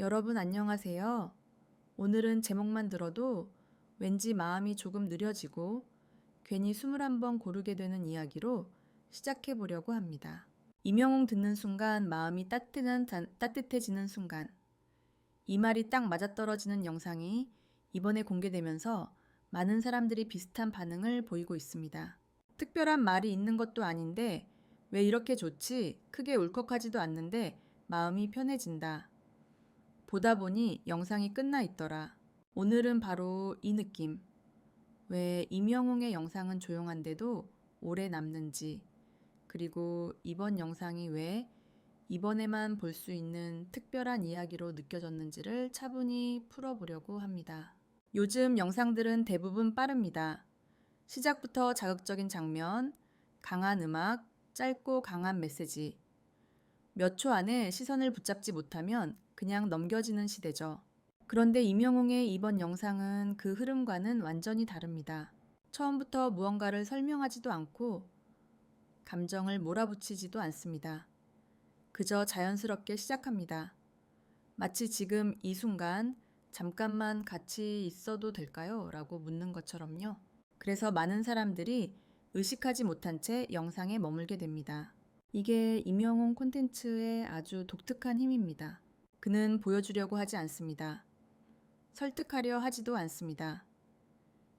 여러분 안녕하세요. 오늘은 제목만 들어도 왠지 마음이 조금 느려지고 괜히 21번 고르게 되는 이야기로 시작해 보려고 합니다. 이명웅 듣는 순간 마음이 따뜻한, 따뜻해지는 순간 이 말이 딱 맞아떨어지는 영상이 이번에 공개되면서 많은 사람들이 비슷한 반응을 보이고 있습니다. 특별한 말이 있는 것도 아닌데 왜 이렇게 좋지? 크게 울컥하지도 않는데 마음이 편해진다. 보다 보니 영상이 끝나 있더라. 오늘은 바로 이 느낌. 왜 임영웅의 영상은 조용한데도 오래 남는지, 그리고 이번 영상이 왜 이번에만 볼 수 있는 특별한 이야기로 느껴졌는지를 차분히 풀어보려고 합니다. 요즘 영상들은 대부분 빠릅니다. 시작부터 자극적인 장면, 강한 음악, 짧고 강한 메시지. 몇 초 안에 시선을 붙잡지 못하면 그냥 넘겨지는 시대죠. 그런데 임영웅의 이번 영상은 그 흐름과는 완전히 다릅니다. 처음부터 무언가를 설명하지도 않고 감정을 몰아붙이지도 않습니다. 그저 자연스럽게 시작합니다. 마치 지금 이 순간 잠깐만 같이 있어도 될까요? 라고 묻는 것처럼요. 그래서 많은 사람들이 의식하지 못한 채 영상에 머물게 됩니다. 이게 임영웅 콘텐츠의 아주 독특한 힘입니다. 그는 보여주려고 하지 않습니다. 설득하려 하지도 않습니다.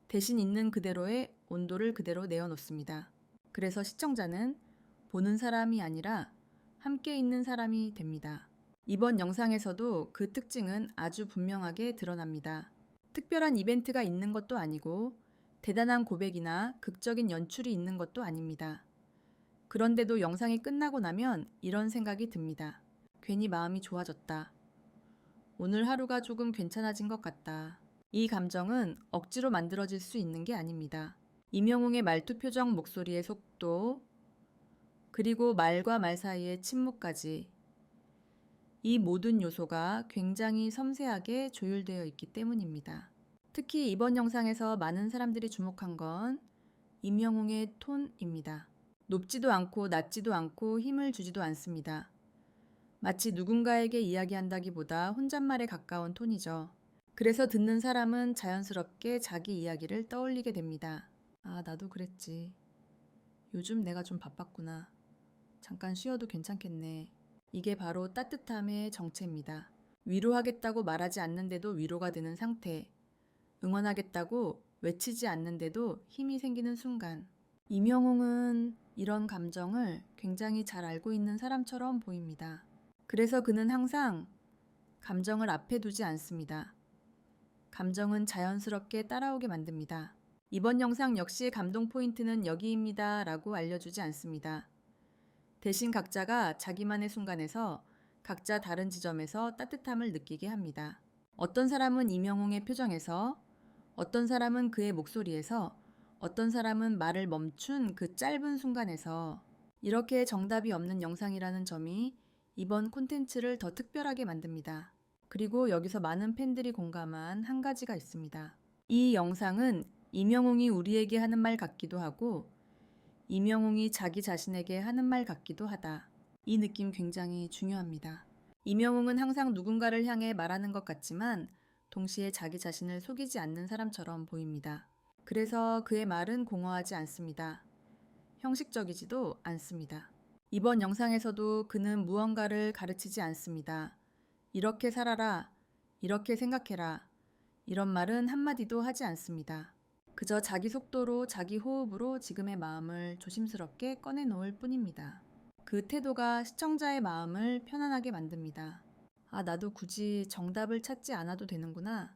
대신 있는 그대로의 온도를 그대로 내어놓습니다. 그래서 시청자는 보는 사람이 아니라 함께 있는 사람이 됩니다. 이번 영상에서도 그 특징은 아주 분명하게 드러납니다. 특별한 이벤트가 있는 것도 아니고 대단한 고백이나 극적인 연출이 있는 것도 아닙니다. 그런데도 영상이 끝나고 나면 이런 생각이 듭니다. 괜히 마음이 좋아졌다. 오늘 하루가 조금 괜찮아진 것 같다. 이 감정은 억지로 만들어질 수 있는 게 아닙니다. 이명웅의 말투 표정 목소리의 속도, 그리고 말과 말 사이의 침묵까지 이 모든 요소가 굉장히 섬세하게 조율되어 있기 때문입니다. 특히 이번 영상에서 많은 사람들이 주목한 건 임영웅의 톤입니다. 높지도 않고 낮지도 않고 힘을 주지도 않습니다. 마치 누군가에게 이야기한다기보다 혼잣말에 가까운 톤이죠. 그래서 듣는 사람은 자연스럽게 자기 이야기를 떠올리게 됩니다. 아, 나도 그랬지. 요즘 내가 좀 바빴구나. 잠깐 쉬어도 괜찮겠네. 이게 바로 따뜻함의 정체입니다. 위로하겠다고 말하지 않는데도 위로가 되는 상태. 응원하겠다고 외치지 않는데도 힘이 생기는 순간. 이명웅은 이런 감정을 굉장히 잘 알고 있는 사람처럼 보입니다. 그래서 그는 항상 감정을 앞에 두지 않습니다. 감정은 자연스럽게 따라오게 만듭니다. 이번 영상 역시 감동 포인트는 여기입니다 라고 알려주지 않습니다. 대신 각자가 자기만의 순간에서 각자 다른 지점에서 따뜻함을 느끼게 합니다. 어떤 사람은 이명웅의 표정에서, 어떤 사람은 그의 목소리에서, 어떤 사람은 말을 멈춘 그 짧은 순간에서 이렇게 정답이 없는 영상이라는 점이 이번 콘텐츠를 더 특별하게 만듭니다. 그리고 여기서 많은 팬들이 공감한 한 가지가 있습니다. 이 영상은 이명웅이 우리에게 하는 말 같기도 하고 이명웅이 자기 자신에게 하는 말 같기도 하다. 이 느낌 굉장히 중요합니다. 이명웅은 항상 누군가를 향해 말하는 것 같지만 동시에 자기 자신을 속이지 않는 사람처럼 보입니다. 그래서 그의 말은 공허하지 않습니다. 형식적이지도 않습니다. 이번 영상에서도 그는 무언가를 가르치지 않습니다. 이렇게 살아라, 이렇게 생각해라, 이런 말은 한마디도 하지 않습니다. 그저 자기 속도로 자기 호흡으로 지금의 마음을 조심스럽게 꺼내놓을 뿐입니다. 그 태도가 시청자의 마음을 편안하게 만듭니다. 아, 나도 굳이 정답을 찾지 않아도 되는구나.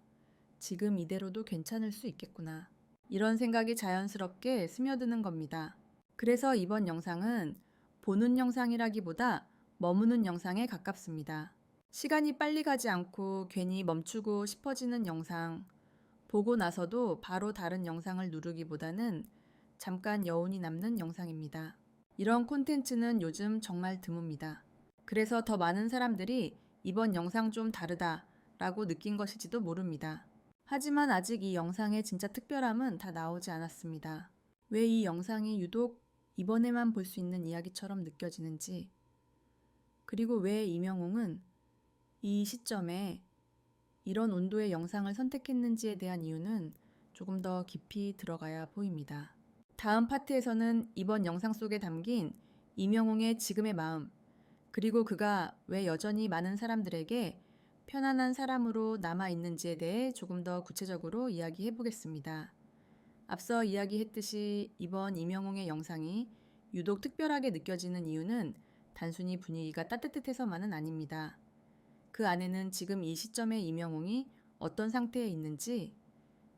지금 이대로도 괜찮을 수 있겠구나. 이런 생각이 자연스럽게 스며드는 겁니다. 그래서 이번 영상은 보는 영상이라기보다 머무는 영상에 가깝습니다. 시간이 빨리 가지 않고 괜히 멈추고 싶어지는 영상, 보고 나서도 바로 다른 영상을 누르기보다는 잠깐 여운이 남는 영상입니다. 이런 콘텐츠는 요즘 정말 드뭅니다. 그래서 더 많은 사람들이 이번 영상 좀 다르다 라고 느낀 것일지도 모릅니다. 하지만 아직 이 영상의 진짜 특별함은 다 나오지 않았습니다. 왜 이 영상이 유독 이번에만 볼 수 있는 이야기처럼 느껴지는지, 그리고 왜 이명웅은 이 시점에 이런 온도의 영상을 선택했는지에 대한 이유는 조금 더 깊이 들어가야 보입니다. 다음 파트에서는 이번 영상 속에 담긴 이명웅의 지금의 마음, 그리고 그가 왜 여전히 많은 사람들에게 편안한 사람으로 남아 있는지에 대해 조금 더 구체적으로 이야기해 보겠습니다. 앞서 이야기했듯이 이번 이명웅의 영상이 유독 특별하게 느껴지는 이유는 단순히 분위기가 따뜻해서만은 아닙니다. 그 안에는 지금 이 시점에 이명웅이 어떤 상태에 있는지,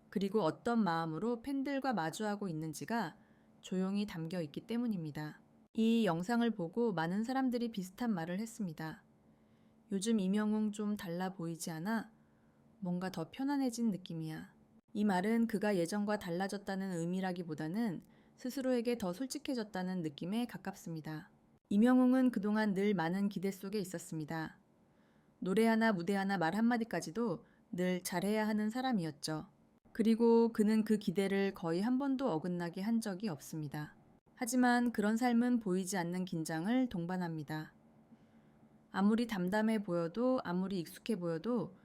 그리고 어떤 마음으로 팬들과 마주하고 있는지가 조용히 담겨 있기 때문입니다. 이 영상을 보고 많은 사람들이 비슷한 말을 했습니다. 요즘 이명웅 좀 달라 보이지 않아? 뭔가 더 편안해진 느낌이야. 이 말은 그가 예전과 달라졌다는 의미라기보다는 스스로에게 더 솔직해졌다는 느낌에 가깝습니다. 이명웅은 그동안 늘 많은 기대 속에 있었습니다. 노래 하나 무대 하나 말 한마디까지도 늘 잘해야 하는 사람이었죠. 그리고 그는 그 기대를 거의 한 번도 어긋나게 한 적이 없습니다. 하지만 그런 삶은 보이지 않는 긴장을 동반합니다. 아무리 담담해 보여도 아무리 익숙해 보여도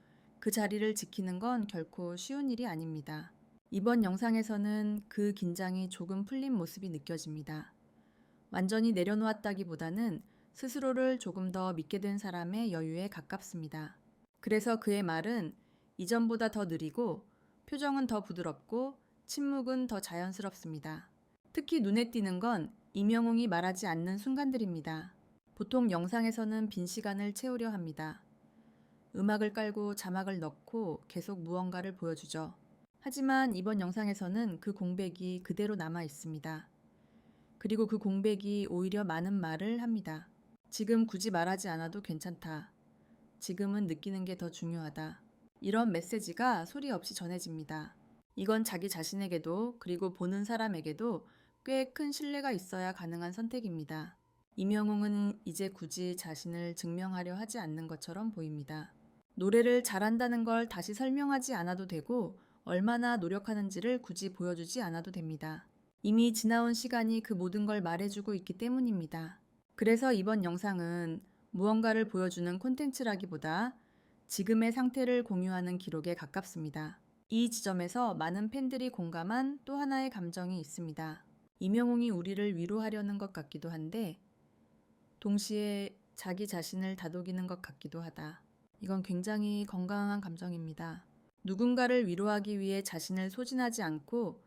그 자리를 지키는 건 결코 쉬운 일이 아닙니다. 이번 영상에서는 그 긴장이 조금 풀린 모습이 느껴집니다. 완전히 내려놓았다기보다는 스스로를 조금 더 믿게 된 사람의 여유에 가깝습니다. 그래서 그의 말은 이전보다 더 느리고 표정은 더 부드럽고 침묵은 더 자연스럽습니다. 특히 눈에 띄는 건 이명웅이 말하지 않는 순간들입니다. 보통 영상에서는 빈 시간을 채우려 합니다. 음악을 깔고 자막을 넣고 계속 무언가를 보여주죠. 하지만 이번 영상에서는 그 공백이 그대로 남아 있습니다. 그리고 그 공백이 오히려 많은 말을 합니다. 지금 굳이 말하지 않아도 괜찮다. 지금은 느끼는 게 더 중요하다. 이런 메시지가 소리 없이 전해집니다. 이건 자기 자신에게도 그리고 보는 사람에게도 꽤 큰 신뢰가 있어야 가능한 선택입니다. 이명웅은 이제 굳이 자신을 증명하려 하지 않는 것처럼 보입니다. 노래를 잘한다는 걸 다시 설명하지 않아도 되고 얼마나 노력하는지를 굳이 보여주지 않아도 됩니다. 이미 지나온 시간이 그 모든 걸 말해주고 있기 때문입니다. 그래서 이번 영상은 무언가를 보여주는 콘텐츠라기보다 지금의 상태를 공유하는 기록에 가깝습니다. 이 지점에서 많은 팬들이 공감한 또 하나의 감정이 있습니다. 이명웅이 우리를 위로하려는 것 같기도 한데 동시에 자기 자신을 다독이는 것 같기도 하다. 이건 굉장히 건강한 감정입니다. 누군가를 위로하기 위해 자신을 소진하지 않고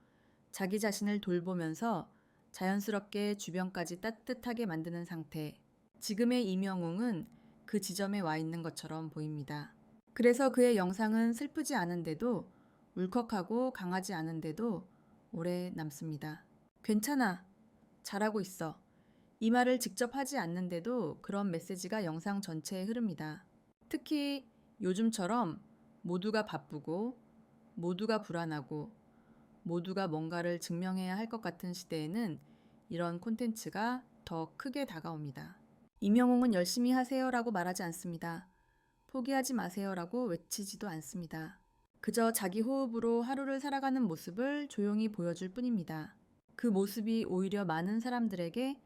자기 자신을 돌보면서 자연스럽게 주변까지 따뜻하게 만드는 상태. 지금의 이명웅은 그 지점에 와 있는 것처럼 보입니다. 그래서 그의 영상은 슬프지 않은데도 울컥하고 강하지 않은데도 오래 남습니다. 괜찮아. 잘하고 있어. 이 말을 직접 하지 않는데도 그런 메시지가 영상 전체에 흐릅니다. 특히 요즘처럼 모두가 바쁘고 모두가 불안하고 모두가 뭔가를 증명해야 할 것 같은 시대에는 이런 콘텐츠가 더 크게 다가옵니다. 이명웅은 열심히 하세요라고 말하지 않습니다. 포기하지 마세요라고 외치지도 않습니다. 그저 자기 호흡으로 하루를 살아가는 모습을 조용히 보여줄 뿐입니다. 그 모습이 오히려 많은 사람들에게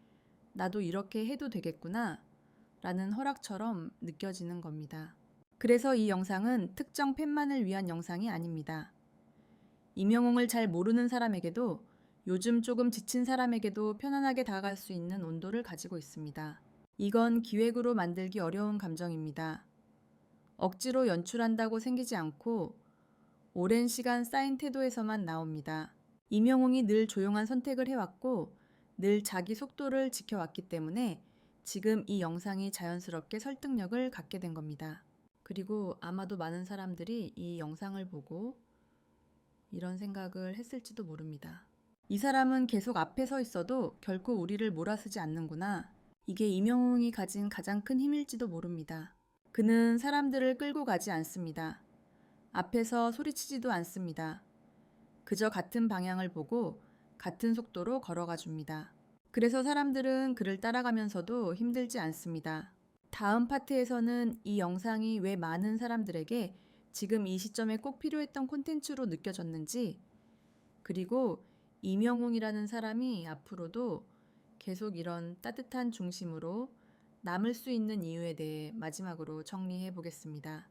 나도 이렇게 해도 되겠구나 라는 허락처럼 느껴지는 겁니다. 그래서 이 영상은 특정 팬만을 위한 영상이 아닙니다. 이명웅을 잘 모르는 사람에게도 요즘 조금 지친 사람에게도 편안하게 다가갈 수 있는 온도를 가지고 있습니다. 이건 기획으로 만들기 어려운 감정입니다. 억지로 연출한다고 생기지 않고 오랜 시간 쌓인 태도에서만 나옵니다. 이명웅이 늘 조용한 선택을 해왔고 늘 자기 속도를 지켜왔기 때문에 지금 이 영상이 자연스럽게 설득력을 갖게 된 겁니다. 그리고 아마도 많은 사람들이 이 영상을 보고 이런 생각을 했을지도 모릅니다. 이 사람은 계속 앞에 서 있어도 결코 우리를 몰아쓰지 않는구나. 이게 이명웅이 가진 가장 큰 힘일지도 모릅니다. 그는 사람들을 끌고 가지 않습니다. 앞에서 소리치지도 않습니다. 그저 같은 방향을 보고 같은 속도로 걸어가 줍니다. 그래서 사람들은 그를 따라가면서도 힘들지 않습니다. 다음 파트에서는 이 영상이 왜 많은 사람들에게 지금 이 시점에 꼭 필요했던 콘텐츠로 느껴졌는지, 그리고 이명웅이라는 사람이 앞으로도 계속 이런 따뜻한 중심으로 남을 수 있는 이유에 대해 마지막으로 정리해 보겠습니다.